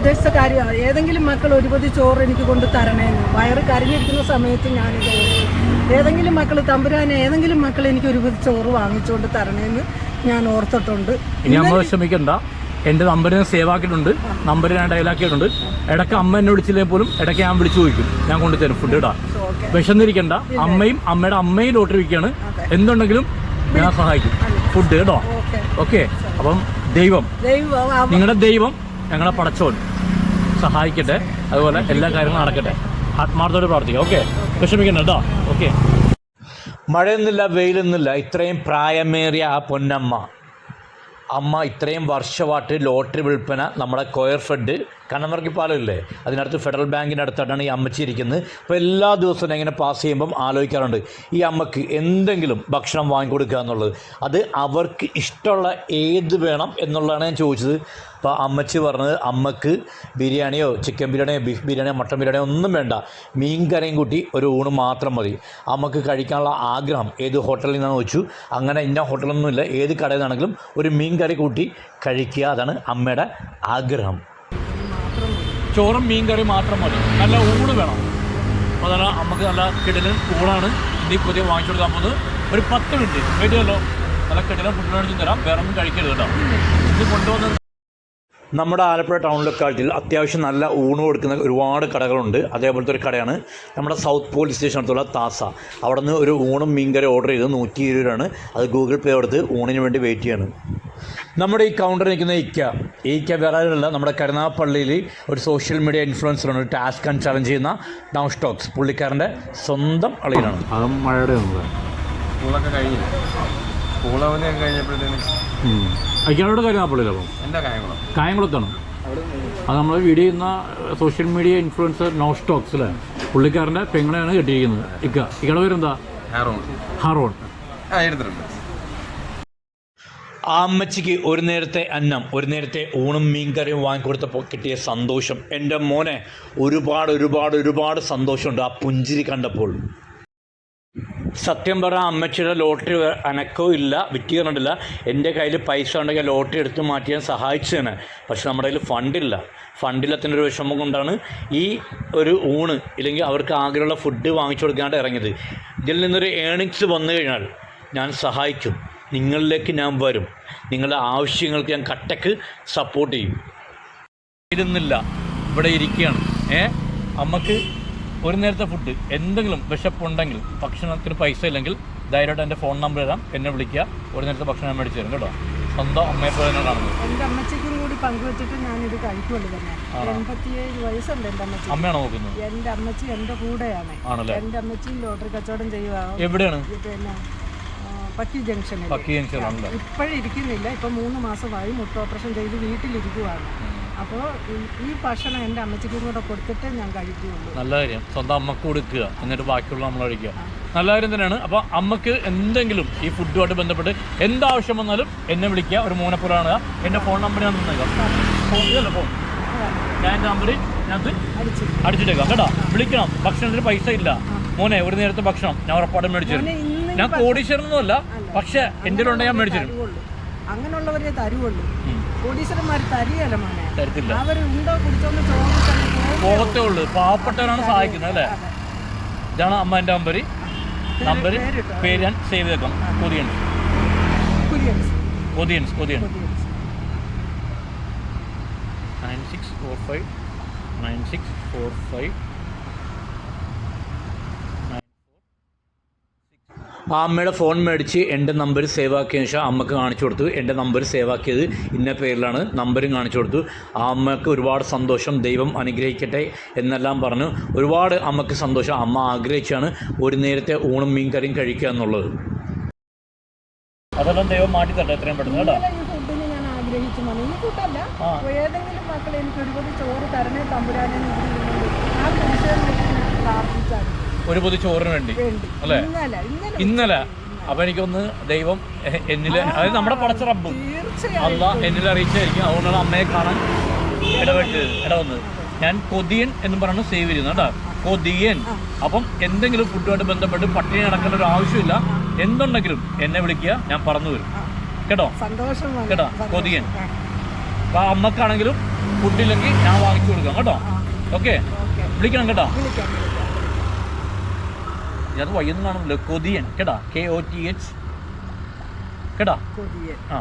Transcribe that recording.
ഉദ്ദേശിച്ച കാര്യമാണ്. ഏതെങ്കിലും മക്കൾ ഒരുപതി ചോറ് എനിക്ക് കൊണ്ട് തരണേന്ന്. വയറ് കരഞ്ഞിരിക്കുന്ന സമയത്ത് ഞാനിത്. ഏതെങ്കിലും മക്കൾ തമ്പുരാനെ ഏതെങ്കിലും മക്കൾ എനിക്ക് ഒരുപതി ചോറ് വാങ്ങിച്ചുകൊണ്ട് തരണേന്ന് ഞാൻ ഓർത്തിട്ടുണ്ട്. ഇനി അമ്മ വിഷമിക്കണ്ട. എന്റെ നമ്പറിനെ സേവ് ആക്കിയിട്ടുണ്ട്. നമ്പർ ഞാൻ ഡയലാക്കിയിട്ടുണ്ട് ഇടയ്ക്ക് അമ്മ എന്നെ വിളിച്ചില്ലെങ്കിൽ പോലും ഇടയ്ക്ക് ഞാൻ വിളിച്ചു ചോദിക്കും. ഞാൻ കൊണ്ടുതരും ഫുഡ് ഇടാ വിഷന്നിരിക്കണ്ട വിശന്നിരിക്കണ്ട. അമ്മയും അമ്മയുടെ അമ്മയും ലോട്ടറി വിൽക്കുകയാണ്. എന്തുണ്ടെങ്കിലും ഞാൻ സഹായിക്കും. ഫുഡ് കേട്ടോ ഓക്കെ. അപ്പം ദൈവം. നിങ്ങളുടെ ദൈവം ഞങ്ങളെ പടച്ചോൻ സഹായിക്കട്ടെ. അതുപോലെ എല്ലാ കാര്യങ്ങളും നടക്കട്ടെ. ആത്മാർത്ഥത്തോടെ പ്രാർത്ഥിക്കാം. ഓക്കെ വിഷമിക്കണം കേട്ടോ ഓക്കെ മഴയൊന്നുമില്ല വെയിലൊന്നുമില്ല. ഇത്രയും പ്രായമേറിയ ആ പൊന്നമ്മ. അമ്മ ഇത്രയും വർഷമായിട്ട് ലോട്ടറി വിൽപ്പന നമ്മുടെ കോയർ ഫെഡ് കണ്ണമർക്കി പാലമില്ലേ? അതിനടുത്ത് ഫെഡറൽ ബാങ്കിന്റെ അടുത്തായിട്ടാണ് ഈ അമ്മച്ചി ഇരിക്കുന്നത്. അപ്പോൾ എല്ലാ ദിവസവും ഇങ്ങനെ പാസ് ചെയ്യുമ്പം ആലോചിക്കാറുണ്ട് ഈ അമ്മയ്ക്ക് എന്തെങ്കിലും ഭക്ഷണം വാങ്ങിക്കൊടുക്കുക എന്നുള്ളത്. അത് അവർക്ക് ഇഷ്ടമുള്ള ഏത് വേണം എന്നുള്ളതാണ് ഞാൻ ചോദിച്ചത്. അപ്പോൾ അമ്മച്ചി പറഞ്ഞത് അമ്മയ്ക്ക് ബിരിയാണിയോ ചിക്കൻ ബിരിയാണിയോ ബീഫ് ബിരിയാണിയോ മട്ടൻ ബിരിയാണിയോ ഒന്നും വേണ്ട. മീൻ കറിയും കൂട്ടി ഒരു ഊണ് മാത്രം മതി. അമ്മയ്ക്ക് കഴിക്കാനുള്ള ആഗ്രഹം ഏത് ഹോട്ടലിൽ നിന്നാണ് വെച്ചു അങ്ങനെ ഇന്ന ഹോട്ടലൊന്നുമില്ല. ഏത് കടയിൽ നിന്നാണെങ്കിലും ഒരു മീൻ കറി കൂട്ടി കഴിക്കുക. അതാണ് അമ്മയുടെ ആഗ്രഹം. ചോറും മീൻ കറി മാത്രം മതി. നല്ല ഊണ് വേണം. അപ്പോൾ നമുക്ക് നല്ല കിടലൻ ഊണാണ്. ഇനി പുതിയ വാങ്ങിച്ചു കൊടുക്കാൻ പോകുന്നത് ഒരു പത്ത് മിനിറ്റ്. വേണ്ടിയല്ലോ നല്ല കിടലൻ ഫുഡ് മേടിച്ച് തരാം. വേറെ ഒന്നും കഴിക്കരുത് കേട്ടോ. ഇത് കൊണ്ടുവന്നത് നമ്മുടെ ആലപ്പുഴ ടൗണിലെ ലൊക്കാലിറ്റിയിൽ അത്യാവശ്യം നല്ല ഊണ് കൊടുക്കുന്ന ഒരുപാട് കടകളുണ്ട്. അതേപോലത്തെ ഒരു കടയാണ്. നമ്മുടെ സൗത്ത് പോലീസ് സ്റ്റേഷൻ അടുത്തുള്ള താസ. അവിടെ നിന്ന് ഒരു ഊണും മീൻകറി ഓർഡർ ചെയ്ത് നൂറ്റി ഇരുപത് രൂപയാണ്. അത് ഗൂഗിൾ പേ എടുത്ത് ഊണിന് വേണ്ടി വെയിറ്റ് ചെയ്യാണ്. നമ്മുടെ ഈ കൗണ്ടറിൽ നിൽക്കുന്ന ഇക്ക ഈ ഇക്ക വേറെ ആരുമല്ല നമ്മുടെ കരുനാപ്പള്ളിയിൽ ഒരു സോഷ്യൽ മീഡിയ ഇൻഫ്ലുവൻസറാണ് ഒരു ടാസ്ക് ആൻഡ് ചലഞ്ച് ചെയ്യുന്ന ഡൗൺ സ്റ്റോക്സ് പുള്ളിക്കാരന്റെ സ്വന്തം അളിയിലാണ് അതും മഴയുടെ സ്കൂളൊക്കെ കഴിഞ്ഞു. കഴിഞ്ഞപ്പോഴത്തേന് അയ്യാളോട് കരുനാപ്പള്ളിയിലോ എന്റെ കാര്യങ്ങളോ കായംകുളത്താണ്. അത് നമ്മൾ വീഡിയോ ചെയ്യുന്ന social media influencer no Stokes അല്ലേ? പുള്ളിക്കാരന്റെ പെങ്ങളെയാണ് കെട്ടിയിരിക്കുന്നത് ഇക്ക. ഇക്കടെ പേരെന്താ? ഹാറോൺ. ഹറോൺ. ആ എടുത്തിട്ടുണ്ട്. ആ അമ്മച്ചിക്ക് ഒരു നേരത്തെ അന്നം ഒരു നേരത്തെ ഊണും മീൻകറിയും വാങ്ങിക്കൊടുത്തപ്പോൾ കിട്ടിയ സന്തോഷം. എന്റെ മോനെ ഒരുപാട് ഒരുപാട് ഒരുപാട് സന്തോഷമുണ്ട് ആ പുഞ്ചിരി കണ്ടപ്പോൾ. സത്യം പറഞ്ഞാൽ അമ്മച്ചിയുടെ ലോട്ടറി അനക്കവും ഇല്ല വിറ്റ് കണ്ടില്ല എന്റെ കയ്യിൽ പൈസ ഉണ്ടെങ്കിൽ ലോട്ടറി എടുത്ത് മാറ്റിയാൻ സഹായിച്ചതാണ്. പക്ഷെ നമ്മുടെ കയ്യിൽ ഫണ്ടില്ല ഫണ്ടില്ലാത്തതിന്റെ ഒരു വിഷമം കൊണ്ടാണ് ഈ ഒരു ഊണ് ഇല്ലെങ്കിൽ അവർക്ക് ആഗ്രഹമുള്ള ഫുഡ് വാങ്ങിച്ചു കൊടുക്കാണ്ട് ഇറങ്ങിയത്. ഇതിൽ നിന്നൊരു ഏണിങ്സ് വന്നു കഴിഞ്ഞാൽ ഞാൻ സഹായിക്കും. നിങ്ങളിലേക്ക് ഞാൻ വരും. നിങ്ങളുടെ ആവശ്യങ്ങൾക്ക് ഞാൻ കട്ടക്ക് സപ്പോർട്ട് ചെയ്യും. ഇരുന്നില്ല. ഇവിടെ ഇരിക്കുകയാണ്. ഏ? അമ്മയ്ക്ക് ഒരു നേരത്തെ ഫുഡ് എന്തെങ്കിലും വിശപ്പുണ്ടെങ്കിൽ ഭക്ഷണത്തിന് പൈസ ഇല്ലെങ്കിൽ ധൈര്യമായിട്ട് എന്റെ ഫോൺ നമ്പർ തരാം. എന്നെ വിളിക്കുക. ഒരു നേരത്തെ ഭക്ഷണം മേടിച്ച് തരും കേട്ടോ. സ്വന്തം അമ്മയെ പോലെ തന്നെ കാണുന്നത്. എന്റെ അമ്മച്ചും കൂടി പങ്കുവച്ചിട്ട് ഞാനിത് കഴിക്കുള്ളൂ തന്നെ. എൺപത്തിയേഴ് വയസ്സുണ്ട് എന്റെ അമ്മച്ചി. അമ്മയാണോ നോക്കുന്നത്? എന്റെ അമ്മച്ചി എന്റെ കൂടെയാണ്. ആണല്ലേ? എന്റെ അമ്മച്ചിയും ലോട്ടറി കച്ചവടം ചെയ്യുക എവിടെയാണ്? പിന്നെ പക്കി ജംഗ്ഷനിൽ പക്കി ഇപ്പൊ മൂന്ന് മാസമായി മുട്ട ഓപ്പറേഷൻ ചെയ്ത് വീട്ടിലിരിക്കുവാണ്. അപ്പോൾ ഈ ഭക്ഷണം എന്റെ അമ്മച്ചിക്കും കൂടെ കൊടുത്തിട്ട് ഞാൻ കഴിക്കുകയുള്ളൂ. നല്ല കാര്യം. സ്വന്തം അമ്മയ്ക്ക് കൊടുക്കുക. എന്നിട്ട് ബാക്കിയുള്ള നമ്മൾ കഴിക്കുക. നല്ല കാര്യം തന്നെയാണ്. അപ്പോൾ അമ്മയ്ക്ക് എന്തെങ്കിലും ഈ ഫുഡുമായിട്ട് ബന്ധപ്പെട്ട് എന്താവശ്യം വന്നാലും എന്നെ വിളിക്കുക. ഒരു മോനപ്പുറാണ് എന്റെ ഫോൺ നമ്പർ ഞാൻ തന്നേക്കാം. ഫോൺ ഇതല്ല ഫോൺ. ഞാൻ എന്റെ നമ്പർ ഞാനത് അടിച്ചു. അടിച്ചിട്ടേക്കാം. കേട്ടോ? വിളിക്കണം. ഭക്ഷണത്തിന് പൈസ ഇല്ല. മോനെ ഒരു നേരത്തെ ഭക്ഷണം. ഞാൻ ഉറപ്പാട് മേടിച്ചു ഞാൻ കോടീശ്വരനൊന്നുമല്ല പക്ഷേ എന്റെ ഉണ്ടെങ്കിൽ ഞാൻ മേടിച്ചു അങ്ങനെയുള്ളവരെ തരുവുള്ളൂ. കോടീശ്വരന്മാർ തരികയല്ല മോനെ. തരത്തില്ല. അവർ ഉണ്ടോ കുടിച്ചോന്ന് പോകത്തേ ഉള്ളൂ പാവപ്പെട്ടവരാണ് സഹായിക്കുന്നത് അല്ലേ? ഇതാണ് അമ്മ എന്റെ നമ്പർ പേര് ഞാൻ സേവ് ചെയ്തേക്കാം. കൊതിയൻസ്. കൊതിയൻസ്. കൊതിയൻസ്. Nine six four five. Nine six four five. ആ അമ്മയുടെ ഫോൺ മേടിച്ച് എന്റെ നമ്പർ സേവ് ആക്കിയതിന് ശേഷം അമ്മയ്ക്ക് കാണിച്ചു കൊടുത്തു. എന്റെ നമ്പർ സേവ് ആക്കിയത് ഇന്ന പേരിലാണ്. നമ്പരും കാണിച്ചു കൊടുത്തു. ആ അമ്മയ്ക്ക് ഒരുപാട് സന്തോഷം ദൈവം അനുഗ്രഹിക്കട്ടെ എന്നെല്ലാം പറഞ്ഞു. ഒരുപാട് അമ്മയ്ക്ക് സന്തോഷം. അമ്മ ആഗ്രഹിച്ചാണ് ഒരു നേരത്തെ ഊണും മീൻ കറിയും കഴിക്കുക എന്നുള്ളത്. അതെല്ലാം ദൈവം മാറ്റി തട്ടെ എത്രയും പെട്ടെന്ന് കേട്ടോ. ആഗ്രഹിച്ചു ഈ. ഏതെങ്കിലും മക്കൾ എനിക്ക് ഒരുപാട് ചോറ് തരണേ തമ്പുരാനെ ആ പ്രാർത്ഥിച്ചാണ് ഒരു പൊതി ചോറിന് വേണ്ടി. അല്ലെ? ഇന്നലെ അപ്പൊ എനിക്കൊന്ന് ദൈവം എന്നിൽ അതായത് നമ്മുടെ പടച്ച റബ്ബും അല്ല എന്നിൽ അറിയിച്ചായിരിക്കും അതുകൊണ്ടാണ് അമ്മയെ കാണാൻ ഇടപെട്ട് ഇടവന്നത് ഞാൻ കൊതിയൻ എന്ന് പറഞ്ഞു സേവ് ചെയ്യുന്നു കേട്ടോ. കൊതിയൻ. അപ്പം എന്തെങ്കിലും ഫുഡുമായിട്ട് ബന്ധപ്പെട്ട് പട്ടിണി നടക്കേണ്ട ഒരു ആവശ്യമില്ല. എന്തുണ്ടെങ്കിലും എന്നെ വിളിക്കുക ഞാൻ പറന്നു വരും. കേട്ടോ? സന്തോഷം കേട്ടോ. കൊതിയൻ. അപ്പം അമ്മക്കാണെങ്കിലും ഫുഡില്ലെങ്കിൽ ഞാൻ വാങ്ങിച്ചു കൊടുക്കാം കേട്ടോ. ഓക്കെ? വിളിക്കണം കേട്ടോ. അത് വയ്യൊന്നും കാണുന്നില്ല? കൊതിയൻ. കേട്ടാ കെ ഒ ടി എച്ച് കേട്ടാ ആ.